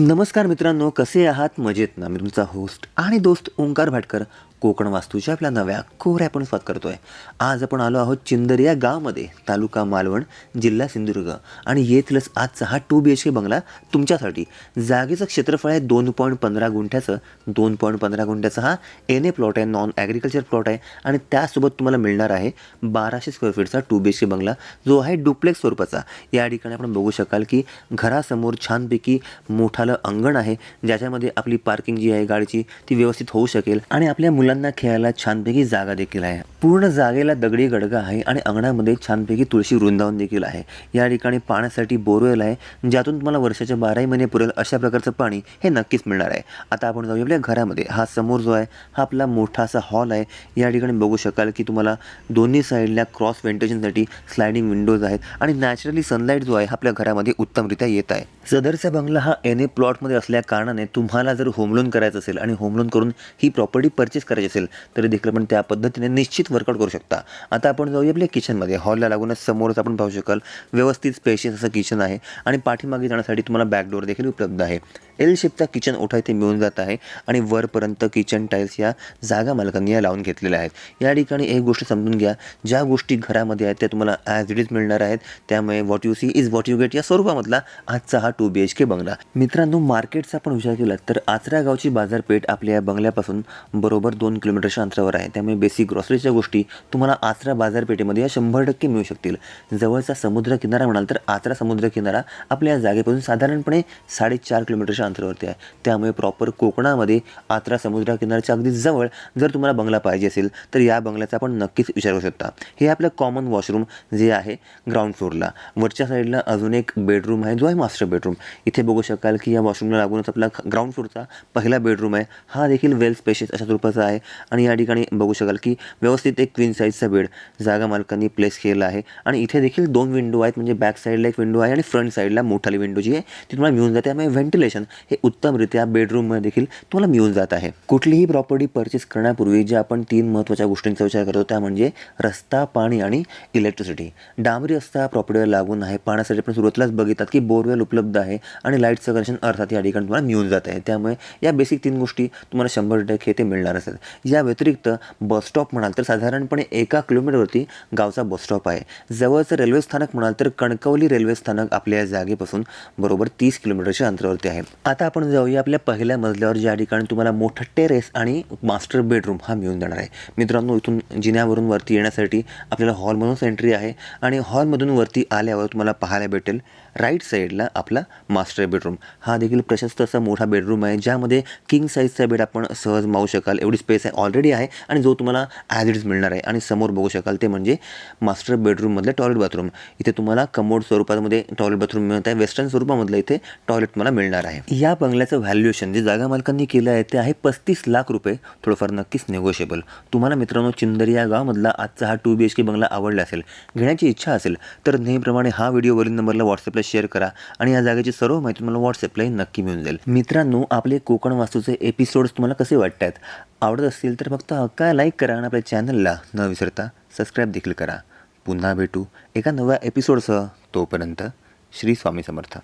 नमस्कार मित्रांनो कसे आहात? मजेत ना? मी तुमचा होस्ट आणि दोस्त ओंकार भाटकर. कोकण वास्तूच्या आपल्या नव्या कोऱ्या आपण स्वागत करतोय. आज आपण आलो आहोत चिंदर या गावामध्ये तालुका मालवण जिल्हा सिंधुदुर्ग. आणि येथीलच आजचा हा टू बी एच के बंगला तुमच्यासाठी. जागेचं क्षेत्रफळ आहे दोन पॉईंट पंधरा गुंठ्याचं. दोन पॉईंट पंधरा गुंठ्याचा हा एन ए प्लॉट आहे नॉन ॲग्रिकल्चर प्लॉट आहे. आणि त्यासोबत तुम्हाला मिळणार आहे बाराशे square फीटचा two B H K bungalow जो आहे डुप्लेक्स स्वरूपाचा. या ठिकाणी आपण बघू शकाल की घरासमोर छानपैकी मोठालं अंगण आहे ज्याच्यामध्ये आपली पार्किंग जी आहे गाडीची ती व्यवस्थित होऊ शकेल. आणि आपल्या मुलांना खेळायला छानपैकी जागा देखील आहे. पूर्ण जागेला दगडी गडगा आहे आणि अंगणामध्ये छानपैकी तुळशी वृंदावन देखील आहे. या ठिकाणी पाण्यासाठी बोरवेल आहे ज्यातून तुम्हाला वर्षाच्या बाराही महिने पुरेल अशा प्रकारचं पाणी हे नक्कीच मिळणार आहे. आता आपण जाऊया आपल्या घरामध्ये. हा समोर जो आहे हा आपला मोठा असा हॉल आहे. या ठिकाणी बघू शकाल की तुम्हाला दोन्ही साईडला क्रॉस व्हेंटिलेशनसाठी स्लायडिंग विंडोज आहेत आणि नॅचरली सनलाईट जो आहे हा आपल्या घरामध्ये उत्तमरित्या येत आहे. सदरचा बंगला हा एन ए प्लॉटमध्ये असल्या कारणाने तुम्हाला जर होम लोन करायचं असेल आणि होम लोन करून ही प्रॉपर्टी परचेस करायची असेल तरी देखील आपण त्या पद्धतीने निश्चित वर्कआउट करू शकता. आता आपण जाऊया आपल्या किचनमध्ये हॉलला लागूनच समोरच आपण पाहू शकाल व्यवस्थित स्पेशियस असं किचन आहे आणि पाठीमागे जाण्यासाठी तुम्हाला बॅकडोर देखील उपलब्ध आहे. एल शेपचा किचन ओठा इथे मिळून जात आहे आणि वरपर्यंत किचन टाईल्स या जागा मालकांनी या लावून घेतलेल्या आहेत. या ठिकाणी एक गोष्ट समजून घ्या ज्या गोष्टी घरामध्ये आहेत त्या तुम्हाला ॲज इट इज मिळणार आहेत. त्यामुळे what you see is what you get या स्वरूपामधला आजचा हा टू बी एच के बंगला. मित्रांनो मार्केटचा आपण विचार केला तर आचरा गावची बाजारपेठ आपल्या या बंगल्यापासून बरोबर दोन दोन किलोमीटरच्या अंतरावर आहे. त्यामुळे बेसिक ग्रॉसरीच्या गोष्टी तुम्हाला आचरा बाजारपेठेमध्ये या शंभर टक्के मिळू शकतील. जवळचा समुद्र किनारा म्हणाल तर आचरा समुद्र किनारा आपल्या या जागेपासून साधारणपणे साडेचार किलोमीटरच्या अंतरावरती आहे. त्यामुळे प्रॉपर कोकणामध्ये आचरा समुद्र किनाऱ्याच्या अगदी जवळ जर तुम्हाला बंगला पाहिजे असेल तर या बंगल्याचा आपण नक्कीच विचार करू शकता. हे आपलं कॉमन वॉशरूम जे आहे ग्राउंड फ्लोअरला वरच्या साईडला अजून एक बेडरूम आहे जो आहे मास्टर बेडरूम इथे बघू शकाल की या वॉशरूमला लागूनच आपला ग्राउंड फ्लोअरचा पहिला बेडरूम आहे. हा देखील वेल स्पेशियस अशा स्वरूपाचा आहे. आणि या ठिकाणी बघू शकाल की व्यवस्थित एक क्वीन साईजचा बेड जागा मालकांनी प्लेस केलेला आहे. आणि इथे देखील दोन विंडो आहेत म्हणजे बॅक साईडला एक विंडो आहे आणि फ्रंट साईडला मोठाली विंडो जी आहे ती तुम्हाला मिळून जाते. त्यामुळे व्हेंटिलेशन हे उत्तमरित्या बेडरूममध्ये देखील तुम्हाला मिळून जात आहे. कुठलीही प्रॉपर्टी परचेस करण्यापूर्वी जे आपण तीन महत्त्वाच्या गोष्टींचा विचार करतो त्या म्हणजे रस्ता पाणी आणि इलेक्ट्रिसिटी डांबरी रस्ता प्रॉपर्टीवर लागून आहे. पाण्यासाठी आपण सुरुवातीलाच बघिततात की बोरवेल उपलब्ध आहे आणि लाईटचं कनेक्शन अर्थात या ठिकाणी तुम्हाला मिळून जात आहे. त्यामुळे या बेसिक तीन गोष्टी तुम्हाला शंभर टक्के ते मिळणार असतात या व्यतिरिक्त बसस्टॉप म्हणाल तर साधारणपणे एका किलोमीटरवरती गावचा बसस्टॉप आहे. जवळचं रेल्वे स्थानक म्हणाल तर कणकवली रेल्वे स्थानक आपल्या या जागेपासून बरोबर तीस किलोमीटरच्या अंतरावरती आहे. आता आपण जाऊया आपल्या पहिल्या मजल्यावर ज्या ठिकाणी तुम्हाला मोठं टेरेस आणि मास्टर बेडरूम हा मिळून जाणार आहे. मित्रांनो इथून जिन्यावरून वरती येण्यासाठी आपल्याला हॉलमधूनच एंट्री आहे आणि हॉलमधून वरती आल्यावर तुम्हाला पाहायला भेटेल राईट साईडला आपला मास्टर बेडरूम. हा देखील प्रशस्त असा मोठा बेडरूम आहे ज्यामध्ये किंग साईजचा बेड आपण सहज मावू शकाल. एवढी स्पेस आहे ऑलरेडी आहे आणि जो तुम्हाला ॲज इट इज मिळणार आहे. आणि समोर बघू शकाल ते म्हणजे मास्टर बेडरूममधलं टॉयलेट बाथरूम इथे तुम्हाला कमोड स्वरूपामध्ये टॉयलेट बाथरूम मिळत आहे. वेस्टर्न स्वरूपामधलं इथे टॉयलेट तुम्हाला मिळणार आहे. या बंगल्याचं व्हॅल्युएशन जे जागा मालकांनी केलं आहे ते आहे पस्तीस लाख रुपये. थोडंफार नक्कीच नेगोशिएबल तुम्हाला मित्रांनो चिंदरी या गावामधला आजचा हा टू बी एच के बंगला आवडला असेल घेण्याची इच्छा असेल तर नेहमीप्रमाणे हा व्हिडिओ वरील नंबरला व्हॉट्सअपला शेअर करा आणि या जागेची सर्व माहिती तुम्हाला व्हॉट्सअपलाही नक्की मिळून जाईल. मित्रांनो आपले कोकण वास्तूचे एपिसोड्स तुम्हाला कसे वाटत आहेत आवडत असतील तर फक्त हक्का लाईक करा आणि आपल्या चॅनलला न विसरता सबस्क्राईब देखील करा. पुन्हा भेटू एका नव्या एपिसोडसह तोपर्यंत श्री स्वामी समर्थ.